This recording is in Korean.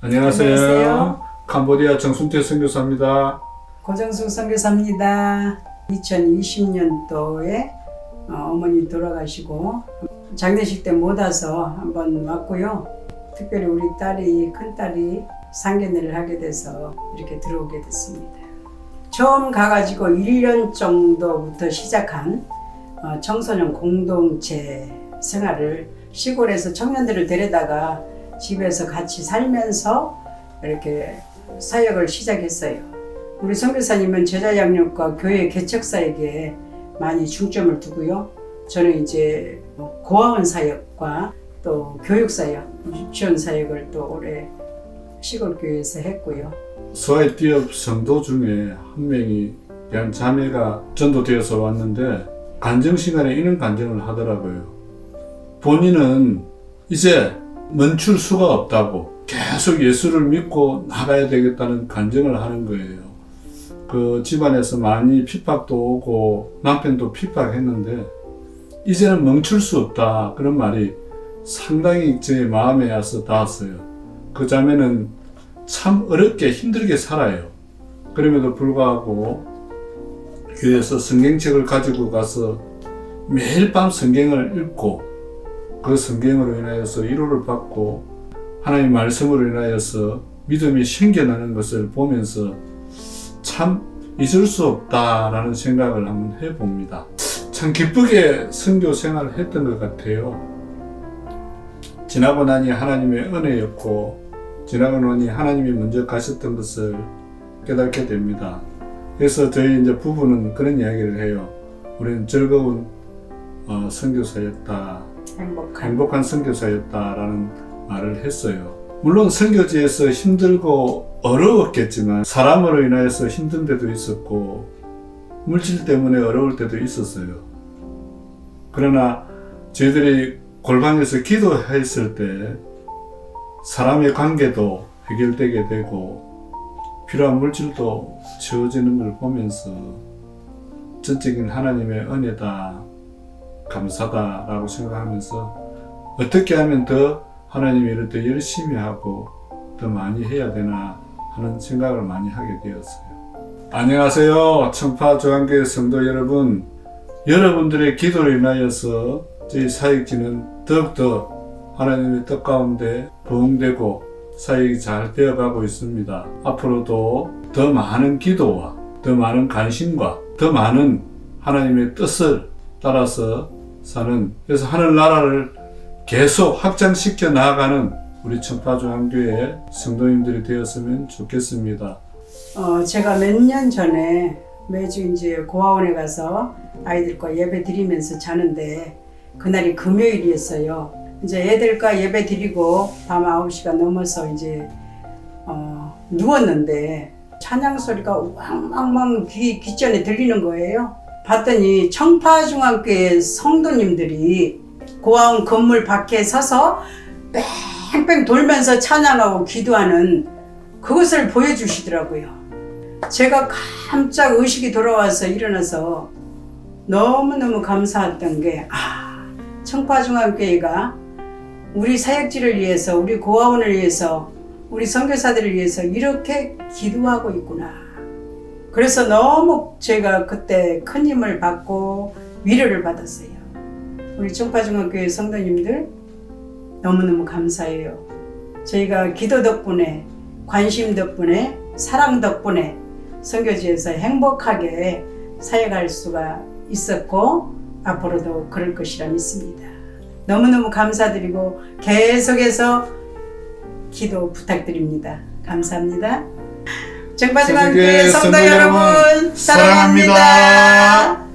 안녕하세요. 안녕하세요. 캄보디아 정순태 선교사입니다. 고정숙 선교사입니다. 2020년도에 어, 머니 돌아가시고 장례식 때 못 와서 한번 왔고요. 특별히 우리 딸이 큰 딸이 상견례를 하게 돼서 이렇게 들어오게 됐습니다. 처음 가가지고 1년 정도부터 시작한 어, 청소년 공동체 생활을 시골에서 청년들을 데려다가 집에서 같이 살면서 이렇게 사역을 시작했어요. 우리 선교사님은 제자 양육과 교회 개척사에게 많이 중점을 두고요. 저는 이제 고아원 사역과 또 교육 사역, 유치원 사역을 또 올해 시골 교회에서 했고요. 서해 띠업 성도 중에 한 명이 양 자매가 전도되어서 왔는데 간정 시간에 이런 간정을 하더라고요. 본인은 이제 멈출 수가 없다고 계속 예수를 믿고 나가야 되겠다는 간정을 하는 거예요. 그 집안에서 많이 핍박도 오고 남편도 핍박했는데 이제는 멈출 수 없다 그런 말이 상당히 제 마음에 와서 닿았어요. 그 자매는 참 어렵게 힘들게 살아요. 그럼에도 불구하고 교회에서 성경책을 가지고 가서 매일 밤 성경을 읽고 그 성경으로 인하여서 위로를 받고 하나님 말씀으로 인하여서 믿음이 생겨나는 것을 보면서 참 잊을 수 없다라는 생각을 한번 해봅니다. 참 기쁘게 선교 생활을 했던 것 같아요. 지나고 나니 하나님의 은혜였고 지나고 나니 하나님이 먼저 가셨던 것을 깨닫게 됩니다. 그래서 저희 이제 부부는 그런 이야기를 해요. 우리는 즐거운 어, 선교사였다. 행복한 행복한 선교사였다라는 말을 했어요. 물론 선교지에서 힘들고 어려웠겠지만 사람으로 인하여서 힘든 데도 있었고 물질 때문에 어려울 때도 있었어요. 그러나 저희들이 골방에서 기도했을 때 사람의 관계도 해결되게 되고 필요한 물질도 채워지는 걸 보면서 전적인 하나님의 은혜다 감사다라고 생각하면서 어떻게 하면 더 하나님의 일을 더 열심히 하고 더 많이 해야 되나 하는 생각을 많이 하게 되었어요. 안녕하세요. 청파 조한교회 성도 여러분. 여러분들의 기도로 인하여서 저희 사역지는 더욱더 하나님의 뜻 가운데 부흥되고 사역이 잘 되어가고 있습니다. 앞으로도 더 많은 기도와 더 많은 관심과 더 많은 하나님의 뜻을 따라서 사는 그래서 하늘나라를 계속 확장시켜 나아가는 우리 청파중앙교회 성도님들이 되었으면 좋겠습니다. 어, 제가 몇 년 전에 매주 이제 고아원에 가서 아이들과 예배 드리면서 자는데 그날이 금요일이었어요. 이제 애들과 예배 드리고 밤 9시가 넘어서 이제 어, 누웠는데 찬양 소리가 왕왕왕 귀, 귀전에 들리는 거예요. 봤더니 청파중앙교회 성도님들이 고아원 건물 밖에 서서 뺑뺑 돌면서 찬양하고 기도하는 그것을 보여주시더라고요. 제가 깜짝 의식이 돌아와서 일어나서 너무너무 감사했던 게, 아, 청파중앙교회가 우리 사역지를 위해서, 우리 고아원을 위해서, 우리 선교사들을 위해서 이렇게 기도하고 있구나. 그래서 너무 제가 그때 큰 힘을 받고 위로를 받았어요. 우리 청파중앙교회 성도님들 너무너무 감사해요. 저희가 기도 덕분에, 관심 덕분에, 사랑 덕분에 선교지에서 행복하게 사역할 수가 있었고 앞으로도 그럴 것이라 믿습니다. 너무너무 감사드리고 계속해서 기도 부탁드립니다. 감사합니다. 정파중앙교회 성도 성도 여러분, 여러분 사랑합니다. 사랑합니다.